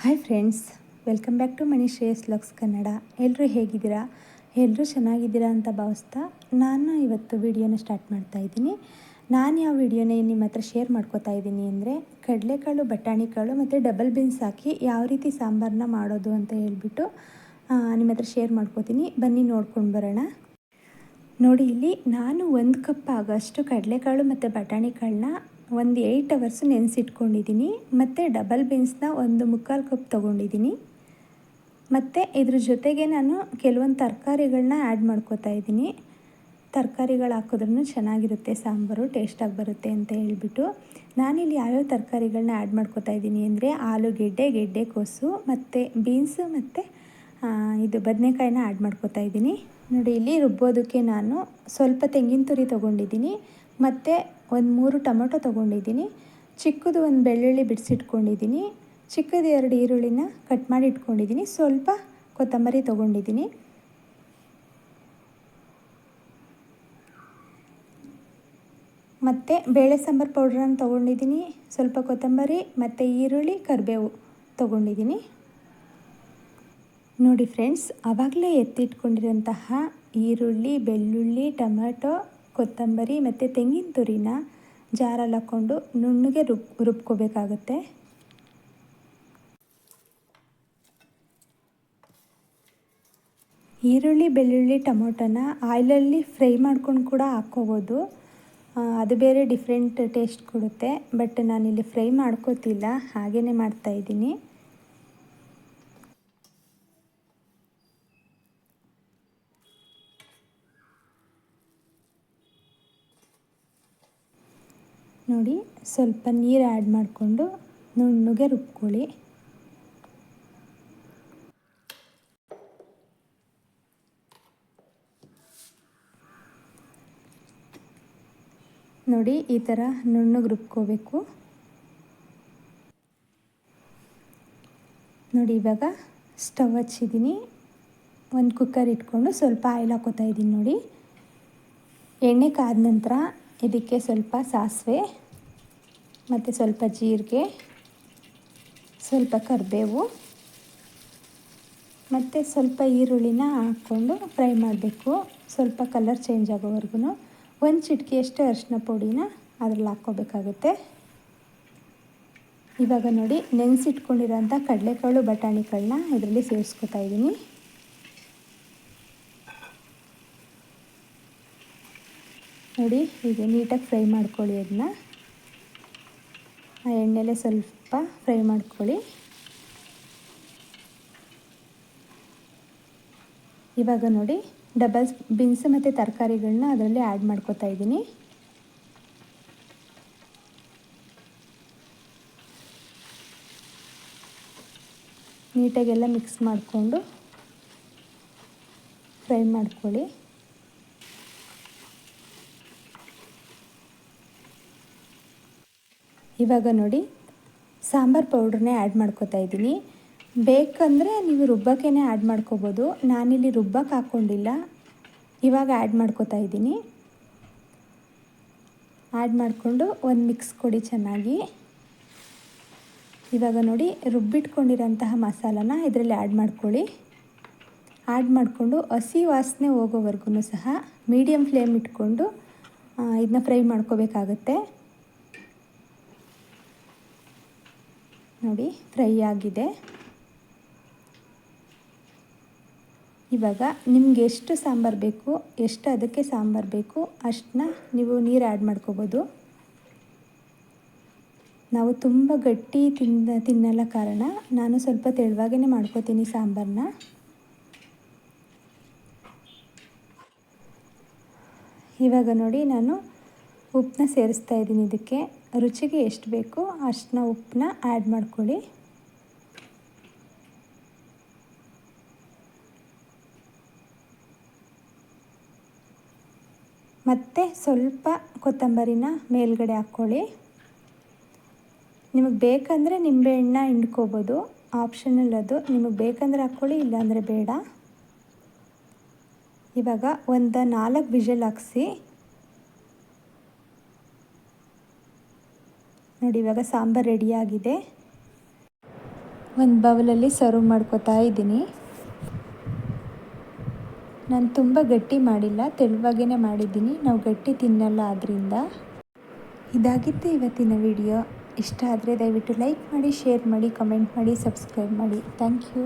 Hi friends welcome back to Mani Shreyas lux Kannada ಎಲ್ಲರೂ ಹೇಗಿದ್ದೀರಾ? ಎಲ್ಲರೂ ಚೆನ್ನಾಗಿದ್ದೀರಾ ಅಂತ ಭಾವಿಸ್ತಾ ನಾನು ಇವತ್ತು ವಿಡಿಯೋನ ಸ್ಟಾರ್ಟ್ ಮಾಡ್ತಾ ಇದ್ದೀನಿ. ನಾನು ಯಾವ ವಿಡಿಯೋನ ನಿಮ್ಮ ಹತ್ರ ಶೇರ್ ಮಾಡ್ಕೋತಾ ಇದ್ದೀನಿ ಅಂದರೆ ಕಡಲೆಕಾಳು ಬಟಾಣಿ ಕಾಳು ಮತ್ತು ಡಬಲ್ ಬೀನ್ಸ್ ಹಾಕಿ ಯಾವ ರೀತಿ ಸಾಂಬಾರನ್ನ ಮಾಡೋದು ಅಂತ ಹೇಳ್ಬಿಟ್ಟು ನಿಮ್ಮ ಹತ್ರ ಶೇರ್ ಮಾಡ್ಕೋತೀನಿ. ಬನ್ನಿ ನೋಡ್ಕೊಂಡು ಬರೋಣ. ನೋಡಿ ಇಲ್ಲಿ ನಾನು ಒಂದು ಕಪ್ ಆಗೋಷ್ಟು ಕಡಲೆಕಾಳು ಮತ್ತು ಬಟಾಣಿ ಕಾಳನ್ನ ಒಂದು ಏಯ್ಟ್ ಅವರ್ಸು ನೆನೆಸಿಟ್ಕೊಂಡಿದ್ದೀನಿ ಮತ್ತು ಡಬಲ್ ಬೀನ್ಸ್ನ ಒಂದು ಮುಕ್ಕಾಲು ಕಪ್ ತೊಗೊಂಡಿದ್ದೀನಿ ಮತ್ತು ಇದ್ರ ಜೊತೆಗೆ ನಾನು ಕೆಲವೊಂದು ತರಕಾರಿಗಳನ್ನ ಆ್ಯಡ್ ಮಾಡ್ಕೋತಾ ಇದ್ದೀನಿ. ತರಕಾರಿಗಳು ಹಾಕಿದ್ರೂ ಚೆನ್ನಾಗಿರುತ್ತೆ, ಸಾಂಬಾರು ಟೇಸ್ಟಾಗಿ ಬರುತ್ತೆ ಅಂತ ಹೇಳಿಬಿಟ್ಟು. ನಾನಿಲ್ಲಿ ಯಾವ್ಯಾವ ತರಕಾರಿಗಳನ್ನ ಆ್ಯಡ್ ಮಾಡ್ಕೋತಾ ಇದ್ದೀನಿ ಅಂದರೆ ಆಲೂಗೆಡ್ಡೆ ಗೆಡ್ಡೆಕೋಸು ಮತ್ತು ಬೀನ್ಸು ಮತ್ತು ಇದು ಬದನೆಕಾಯಿನ ಆ್ಯಡ್ ಮಾಡ್ಕೋತಾ ಇದ್ದೀನಿ. ನೋಡಿ, ಇಲ್ಲಿ ರುಬ್ಬೋದಕ್ಕೆ ನಾನು ಸ್ವಲ್ಪ ತೆಂಗಿನ ತುರಿ ತೊಗೊಂಡಿದ್ದೀನಿ ಮತ್ತು ಒಂದು ಮೂರು ಟೊಮೊಟೊ ತೊಗೊಂಡಿದ್ದೀನಿ. ಚಿಕ್ಕದು ಒಂದು ಬೆಳ್ಳುಳ್ಳಿ ಬಿಡಿಸಿಟ್ಕೊಂಡಿದ್ದೀನಿ. ಚಿಕ್ಕದು ಎರಡು ಈರುಳ್ಳಿನ ಕಟ್ ಮಾಡಿ ಇಟ್ಕೊಂಡಿದ್ದೀನಿ. ಸ್ವಲ್ಪ ಕೊತ್ತಂಬರಿ ತೊಗೊಂಡಿದ್ದೀನಿ. ಮತ್ತು ಬೇಳೆ ಸಾಂಬಾರು ಪೌಡ್ರನ್ನು ತೊಗೊಂಡಿದ್ದೀನಿ. ಸ್ವಲ್ಪ ಕೊತ್ತಂಬರಿ ಮತ್ತು ಈರುಳ್ಳಿ ಕರಿಬೇವು ತೊಗೊಂಡಿದ್ದೀನಿ. ನೋಡಿ ಫ್ರೆಂಡ್ಸ್ ಆವಾಗಲೇ ಎತ್ತಿಟ್ಕೊಂಡಿರೋಂತಹ ಈರುಳ್ಳಿ, ಬೆಳ್ಳುಳ್ಳಿ, ಟೊಮೆಟೊ ಕೊತ್ತಂಬರಿ ಮತ್ತು ತೆಂಗಿನ ತುರಿನ ಜಾರಲ್ಲಿ ಹಾಕ್ಕೊಂಡು ನುಣ್ಣಗೆ ರುಬ್, ರುಬ್ಕೋಬೇಕಾಗತ್ತೆ. ಈರುಳ್ಳಿ, ಬೆಳ್ಳುಳ್ಳಿ, ಟೊಮೊಟೊನ ಆಯಿಲಲ್ಲಿ ಫ್ರೈ ಮಾಡ್ಕೊಂಡು ಕೂಡ ಹಾಕ್ಕೋಬೋದು. ಅದು ಬೇರೆ ಡಿಫ್ರೆಂಟ್ ಟೇಸ್ಟ್ ಕೊಡುತ್ತೆ, ಬಟ್ ನಾನಿಲ್ಲಿ ಫ್ರೈ ಮಾಡ್ಕೋತಿಲ್ಲ ಹಾಗೇ ಮಾಡ್ತಾಯಿದ್ದೀನಿ ನೋಡಿ, ಸ್ವಲ್ಪ ನೀರು ಆ್ಯಡ್ ಮಾಡಿಕೊಂಡು ನುಣ್ಣಗೆ ರುಬ್ಕೊಳ್ಳಿ. ನೋಡಿ, ಈ ಥರ ನುಣ್ಣಗೆ ರುಬ್ಕೋಬೇಕು. ನೋಡಿ, ಇವಾಗ ಸ್ಟವ್ ಹಚ್ಚಿದ್ದೀನಿ. ಒಂದು ಕುಕ್ಕರ್ ಇಟ್ಕೊಂಡು ಸ್ವಲ್ಪ ಆಯಿಲ್ ಹಾಕೋತಾ ಇದ್ದೀನಿ ನೋಡಿ. ಎಣ್ಣೆ ಕಾದ ನಂತರ ಇದಕ್ಕೆ ಸ್ವಲ್ಪ ಸಾಸಿವೆ. ಮತ್ತು ಸ್ವಲ್ಪ ಜೀರಿಗೆ, ಸ್ವಲ್ಪ ಕರಿಬೇವು, ಮತ್ತು ಸ್ವಲ್ಪ ಈರುಳ್ಳಿನ ಹಾಕ್ಕೊಂಡು ಫ್ರೈ ಮಾಡಬೇಕು. ಸ್ವಲ್ಪ ಕಲರ್ ಚೇಂಜ್ ಆಗೋವರೆಗೂ ಒಂದು ಚಿಟಕಿಯಷ್ಟು ಅರಿಶಿನ ಪುಡಿನ ಅದ್ರಲ್ಲಿ ಹಾಕ್ಕೋಬೇಕಾಗುತ್ತೆ. ಇವಾಗ ನೋಡಿ, ನೆನೆಸಿಟ್ಕೊಂಡಿರೋಂಥ ಕಡಲೆಕಾಳು ಬಟಾಣಿಗಳನ್ನ ಇದರಲ್ಲಿ ಸೇರಿಸ್ಕೊತಾ ಇದ್ದೀನಿ. ನೋಡಿ ಹೀಗೆ ನೀಟಾಗಿ ಫ್ರೈ ಮಾಡ್ಕೊಳ್ಳಿ ಅದನ್ನ ಆ ಎಣ್ಣೆಲೆ ಸ್ವಲ್ಪ ಫ್ರೈ ಮಾಡ್ಕೊಳ್ಳಿ. ಇವಾಗ ನೋಡಿ ಡಬಲ್ಸ್ ಬೀನ್ಸ್ ಮತ್ತು ತರಕಾರಿಗಳನ್ನ ಅದರಲ್ಲಿ ಆ್ಯಡ್ ಮಾಡ್ಕೋತಾ ಇದ್ದೀನಿ. ನೀಟಾಗೆಲ್ಲ ಮಿಕ್ಸ್ ಮಾಡಿಕೊಂಡು ಫ್ರೈ ಮಾಡ್ಕೊಳ್ಳಿ. ಇವಾಗ ನೋಡಿ, ಸಾಂಬಾರು ಪೌಡ್ರನ್ನೇ ಆ್ಯಡ್ ಮಾಡ್ಕೋತಾ ಇದ್ದೀನಿ. ಬೇಕಂದರೆ ನೀವು ರುಬ್ಬಕ್ಕೇ ಆ್ಯಡ್ ಮಾಡ್ಕೋಬೋದು. ನಾನಿಲ್ಲಿ ರುಬ್ಬಕ್ಕೆ ಹಾಕ್ಕೊಂಡಿಲ್ಲ ಇವಾಗ ಆ್ಯಡ್ ಮಾಡ್ಕೋತಾ ಇದ್ದೀನಿ. ಆ್ಯಡ್ ಮಾಡಿಕೊಂಡು ಒಂದು ಮಿಕ್ಸ್ ಕೊಡಿ ಚೆನ್ನಾಗಿ. ಇವಾಗ ನೋಡಿ, ರುಬ್ಬಿಟ್ಕೊಂಡಿರೋಂತಹ ಮಸಾಲಾನ ಇದರಲ್ಲಿ ಆ್ಯಡ್ ಮಾಡ್ಕೊಳ್ಳಿ. ಆ್ಯಡ್ ಮಾಡಿಕೊಂಡು ಹಸಿ ವಾಸನೆ ಹೋಗೋವರೆಗೂ ಸಹ ಮೀಡಿಯಮ್ ಫ್ಲೇಮ್ ಇಟ್ಕೊಂಡು ಇದನ್ನ ಫ್ರೈ ಮಾಡ್ಕೋಬೇಕಾಗತ್ತೆ. ನೋಡಿ ಫ್ರೈ ಆಗಿದೆ. ಇವಾಗ ನಿಮ್ಗೆ ಎಷ್ಟು ಸಾಂಬಾರು ಬೇಕು, ಎಷ್ಟು ಅದಕ್ಕೆ ಸಾಂಬಾರು ಬೇಕು, ಅಷ್ಟನ್ನ ನೀವು ನೀರು ಆ್ಯಡ್ ಮಾಡ್ಕೋಬೋದು. ನಾವು ತುಂಬ ಗಟ್ಟಿ ತಿನ್ನ ತಿನ್ನಲ್ಲ ಕಾರಣ ನಾನು ಸ್ವಲ್ಪ ತೆಳುವಾಗೇ ಮಾಡ್ಕೋತೀನಿ ಸಾಂಬಾರನ್ನ ಇವಾಗ ನೋಡಿ, ನಾನು ಉಪ್ಪನ್ನ ಸೇರಿಸ್ತಾ ಇದ್ದೀನಿ ಇದಕ್ಕೆ. ರುಚಿಗೆ ಎಷ್ಟು ಬೇಕೋ ಅಷ್ಟನ್ನ ಉಪ್ಪನ್ನ ಆ್ಯಡ್ ಮಾಡ್ಕೊಳ್ಳಿ. ಮತ್ತು ಸ್ವಲ್ಪ ಕೊತ್ತಂಬರಿನ ಮೇಲ್ಗಡೆ ಹಾಕ್ಕೊಳ್ಳಿ. ನಿಮಗೆ ಬೇಕಂದರೆ ನಿಂಬೆಹಣ್ಣ ಹಿಂಡ್ಕೋಬೋದು. ಆಪ್ಷನಲ್ ಅದು. ನಿಮಗೆ ಬೇಕಂದರೆ ಹಾಕ್ಕೊಳ್ಳಿ, ಇಲ್ಲಾಂದರೆ ಬೇಡ. ಇವಾಗ ಒಂದು ನಾಲ್ಕು ವಿಷಲ್ ಹಾಕ್ಸಿ ನೋಡಿ, ಇವಾಗ ಸಾಂಬಾರು ರೆಡಿಯಾಗಿದೆ ಒಂದು ಬೌಲಲ್ಲಿ ಸರ್ವ್ ಮಾಡ್ಕೋತಾ ಇದ್ದೀನಿ. ನಾನು ತುಂಬ ಗಟ್ಟಿ ಮಾಡಿಲ್ಲ ತೆಳುವಾಗೇ ಮಾಡಿದ್ದೀನಿ. ನಾವು ಗಟ್ಟಿ ತಿನ್ನಲ್ಲ ಆದ್ದರಿಂದ ಇದಾಗಿತ್ತು ಇವತ್ತಿನ ವಿಡಿಯೋ ಇಷ್ಟ ಆದರೆ ದಯವಿಟ್ಟು ಲೈಕ್ ಮಾಡಿ ಶೇರ್ ಮಾಡಿ ಕಮೆಂಟ್ ಮಾಡಿ ಸಬ್ಸ್ಕ್ರೈಬ್ ಮಾಡಿ. Thank you